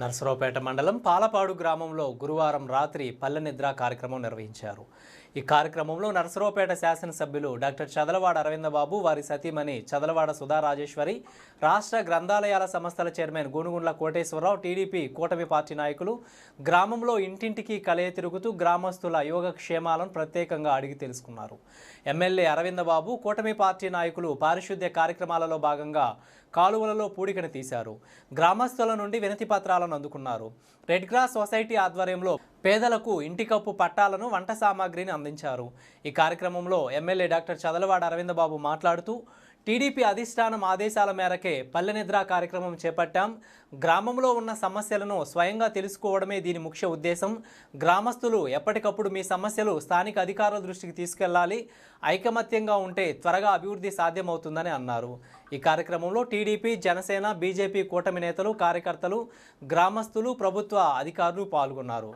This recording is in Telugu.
నర్సరావుపేట మండలం పాలపాడు గ్రామంలో గురువారం రాత్రి పల్లె నిద్ర కార్యక్రమం నిర్వహించారు. ఈ కార్యక్రమంలో నర్సరావుపేట శాసనసభ్యులు డాక్టర్ చదలవాడ అరవిందబాబు వారి సతీమణి చదలవాడ సుధా రాజేశ్వరి రాష్ట్ర గ్రంథాలయాల సంస్థల చైర్మన్ గూనుగుండ్ల కోటేశ్వరరావు టీడీపీ కూటమి పార్టీ నాయకులు గ్రామంలో ఇంటింటికి కలయ తిరుగుతూ గ్రామస్తుల యోగక్షేమాలను ప్రత్యేకంగా అడిగి తెలుసుకున్నారు. ఎమ్మెల్యే అరవిందబాబు కూటమి పార్టీ నాయకులు పారిశుద్ధ్య కార్యక్రమాలలో భాగంగా కాలువలలో పూడికను తీశారు. గ్రామస్తుల నుండి వినతి పత్రాలను అందుకున్నారు. రెడ్ క్రాస్ సొసైటీ ఆధ్వర్యంలో పేదలకు ఇంటికప్పు పట్టాలను వంట సామాగ్రిని అందించారు. ఈ కార్యక్రమంలో ఎమ్మెల్యే డాక్టర్ చదలవాడ అరవిందబాబు మాట్లాడుతూ టీడీపీ అధిష్టానం ఆదేశాల మేరకే పల్లె నిద్ర కార్యక్రమం చేపట్టాం. గ్రామంలో ఉన్న సమస్యలను స్వయంగా తెలుసుకోవడమే దీని ముఖ్య ఉద్దేశం. గ్రామస్తులు ఎప్పటికప్పుడు మీ సమస్యలు స్థానిక అధికారుల దృష్టికి తీసుకెళ్ళాలి. ఐకమత్యంగా ఉంటే త్వరగా అభివృద్ధి సాధ్యమవుతుందని అన్నారు. ఈ కార్యక్రమంలో టీడీపీ జనసేన బీజేపీ కూటమి నేతలు కార్యకర్తలు గ్రామస్తులు ప్రభుత్వ అధికారులు పాల్గొన్నారు.